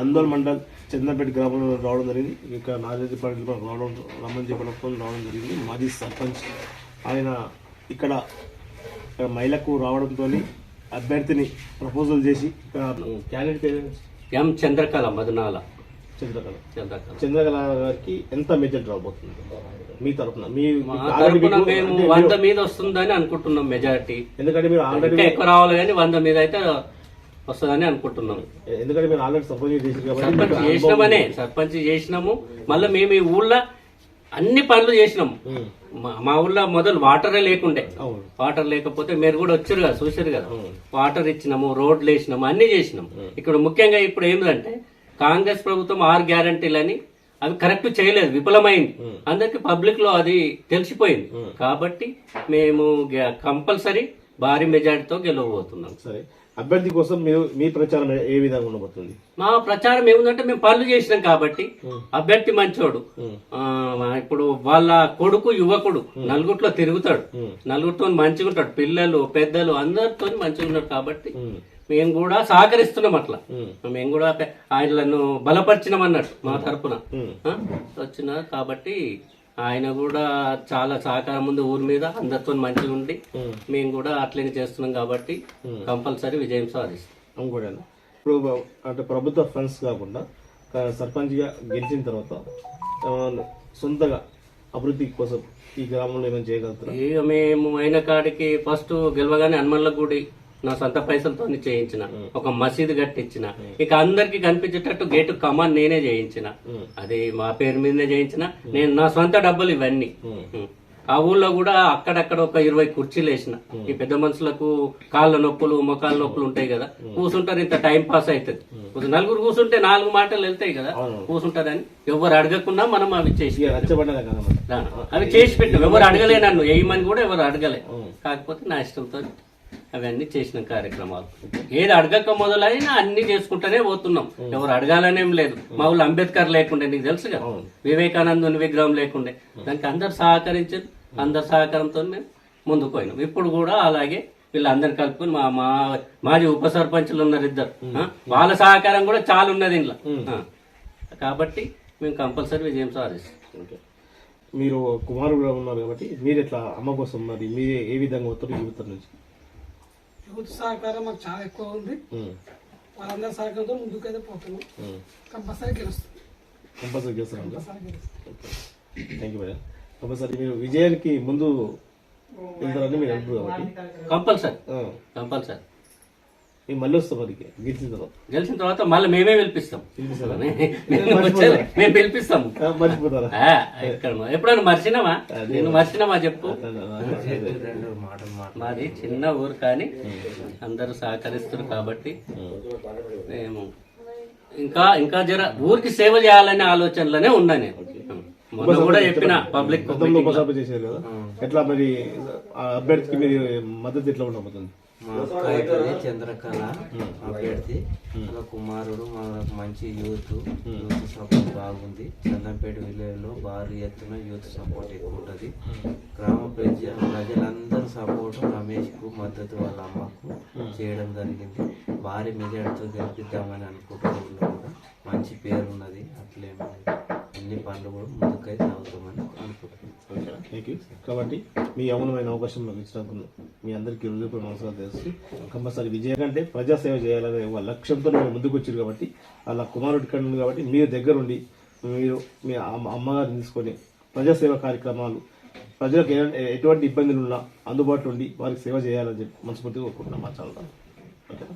అందోల్ మండల్ చంద్రపేట గ్రామంలో రావడం జరిగింది. ఇక్కడ నాగేజీపాటి రావడం రమ్మని చెప్పడంతో రావడం జరిగింది. మాజీ సర్పంచ్ ఆయన ఇక్కడ మహిళకు రావడంతో అభ్యర్థిని ప్రపోజల్ చేసి క్యాండిడేట్ ఎం చంద్రకళ మధునాల. చంద్రకళ. చంద్రకళ. చంద్రకళ గారికి ఎంత మెజార్టీ రాబోతుంది? మీ తరఫున మీ మా వంద మీద వస్తుందని అనుకుంటున్నాం మెజారిటీ. ఎందుకంటే మీరు ఆల్రెడీ ఇంకా ఎక్కువ రావాలి కానీ వంద మీద అయితే వస్తుందని అనుకుంటున్నాం. ఎందుకంటే ఆల్రెడీ సర్పంచ్ చేసినామనే సర్పంచ్ చేసినాము. మళ్ళీ మేము ఈ ఊళ్ళో అన్ని పనులు చేసినాం. ఉమ్. మా- ఊళ్ళో మొదలు వాటరే లేకుండే. వాటర్ లేకపోతే మీరు కూడా వచ్చారు కదా చూసారు కదా. వాటర్ ఇచ్చినాము రోడ్లు వేసినాము అన్ని చేసినాం. ఇక్కడ ముఖ్యంగా ఇప్పుడు ఏంటంటే కాంగ్రెస్ ప్రభుత్వం ఆరు గ్యారంటీలని అవి కరెక్ట్ చేయలేదు విఫలమైంది. అందరికి పబ్లిక్లో అది తెలిసిపోయింది. కాబట్టి మేము కంపల్సరీ భారీ మెజార్టీతో గెలవబోతున్నాం. సరే. అభ్యర్థి కోసం మీరు మీ ప్రచారం ఏ- విధంగా ఉండబోతుంది మా ప్రచారం ఏముందంటే మేము పనులు చేసినాం కాబట్టి అభ్యర్థి మంచోడు ఇప్పుడు వాళ్ళ కొడుకు యువకుడు నలుగురిలో తిరుగుతాడు. నలుగురితో మంచిగా ఉంటాడు పిల్లలు పెద్దలు అందరితో మంచిగా ఉన్నాడు కాబట్టి. మేము కూడా సహకరిస్తున్నాం అట్లా. మేము కూడా ఆయనలను బలపరిచినాం అన్నట్టు మా. ఆ? వచ్చిన కాబట్టి ఆయన కూడా చాలా సహకారం ఉంది ఊరి మీద అందరితో మంచిగా ఉండి. మేము కూడా అట్లనే చేస్తున్నాం కాబట్టి కంపల్సరీ విజయం సాధిస్తాం. ఇంకోటి ఇప్పుడు అంటే ప్రభుత్వ ఫండ్స్ కాకుండా సర్పంచ్గా గెలిచిన తర్వాత సొంతగా అభివృద్ధి కోసం ఈ గ్రామంలో ఏమైనా చేయగలుగుతారా ఇక మేము అయిన కాడికి ఫస్ట్ గెలవగానే హనుమన్ల గుడి నా సొంత పైసలతో చేయించిన. ఒక మసీదు కట్టించిన. ఇక అందరికి కనిపించేటట్టు గేటు కమాన్ నేనే చేయించిన. అది మా పేరు మీదనే చేయించిన. నేను నా సొంత డబ్బులు ఇవన్నీ. ఆ ఊళ్ళో కూడా అక్కడక్కడ ఒక ఇరవై కుర్చీలు వేసిన. ఈ పెద్ద మనుషులకు కాళ్ళ నొప్పులు మొకాళ్ళ నొప్పులు ఉంటాయి కదా. కూర్చుంటారు ఇంత టైం పాస్ అవుతుంది. నలుగురు కూర్చుంటే నాలుగు మాటలు వెళ్తాయి కదా. కూర్చుంటారని ఎవరు అడగకుండా మనం అవి చేసి అవి చేసి పెట్టినాం ఎవరు అడగలే నన్ను. వేయమని కూడా ఎవరు అడగలే. కాకపోతే నా ఇష్టంతో అవన్నీ చేసిన కార్యక్రమాలు. ఏది అడగక మొదలైనా అన్ని చేసుకుంటూనే పోతున్నాం. ఎవరు అడగాలనేం లేదు. మా ఊళ్ళో అంబేద్కర్ లేకుండే నీకు తెలుసు కదా వివేకానందుని విగ్రహం లేకుండే. దానికి అందరు సహకరించారు. అందరి సహకారంతో మేము ముందుకు పోయినాం. ఇప్పుడు కూడా అలాగే వీళ్ళందరిని కలుపుకొని మా మా మాజీ ఉప సర్పంచులు ఉన్నారు ఇద్దరు. వాళ్ళ సహకారం కూడా చాలా ఉన్నది ఇంట్లో. కాబట్టి మేము కంపల్సరీ విజయం సాధిస్తాం. మీరు కుమారుడు ఉన్నారు కాబట్టి మీరు ఎట్లా అమ్మ కోసం మరి మీరే ఏ విధంగా వస్తారు యువత నుంచి? యూత్ సహకారం మాకు చాలా ఎక్కువ ఉంది. వాళ్ళందరి సహకారంతో ముందుకైతే పోతున్నాం. కంపల్సరీ గెలుస్తుంది కంపల్సరీ గెలుస్తుంది థ్యాంక్ యూ మేడం కంపల్సరీ మీరు విజయానికి ముందు మీరు కాబట్టి. కంపల్సరీ. కంపల్సరీ. మళ్ళీ వస్తాం మరి గెలిచిన తర్వాత. గెలిచిన తర్వాత మళ్ళీ మేమే పిలిపిస్తాం? మేము వచ్చేది- మేము పిలిపిస్తాం ఆ, మర్చిపోతారా? ఆ, ఎక్కడ ఎప్పుడన్నా మర్చినామా నేను మర్చినామా చెప్పు. మాది చిన్న ఊరు కానీ అందరూ సహకరిస్తారు కాబట్టి మేము ఇంకా ఇంకా జర ఊరికి సేవ చేయాలనే ఆలోచనలోనే ఉన్నా నేను. మొన్న కూడా చెప్పిన పబ్లిక్ గతంలో ఉపసభ చేశారు కదా. ఎట్లా మరి ఆ అభ్యర్థికి మీరు మద్దతు ఎట్లా ఉండబోతుంది? మా చంద్రకళ అభ్యర్థి. కుమారుడు మా మంచి యూత్. యూత్ సపోర్ట్ బాగుంది. చందంపేట విలేజ్లో భారీ ఎత్తున యూత్ సపోర్ట్ ఎక్కువ ఉంటుంది. గ్రామ ప్రజ ప్రజలందరూ సపోర్ట్ రమేష్కు మద్దతు వాళ్ళ అమ్మకు చేయడం జరిగింది. భారీ మెజార్టీతో గెలిపిద్దామని అనుకుంటున్నాం. కూడా మంచి పేరు ఉన్నది అట్లే అన్ని పనులు కూడా ముందుకైతే సాగుతామని అనుకుంటున్నాం. థ్యాంక్ యూ కాబట్టి మీ అమూలమైన అవకాశం మాకు ఇచ్చినందుకు మీ అందరికీ హృదయపూర్వక నమస్కారం తెలుసు కంపల్సరీ విజయం కంటే ప్రజాసేవ చేయాలనే లక్ష్యంతో మీరు ముందుకు వచ్చారు కాబట్టి అలా కుమారుడి ఇక్కడ ఉంది కాబట్టి మీ దగ్గరుండి మీరు మీ అమ్మ- అమ్మగారిని తీసుకొని ప్రజాసేవ కార్యక్రమాలు ప్రజలకు ఎటువంటి ఇబ్బందులు ఉన్నా అందుబాటులో ఉండి వారికి సేవ చేయాలని చెప్పి మనస్ఫూర్తిగా కోరుకుంటున్నాం మా చాలా ఓకేనా?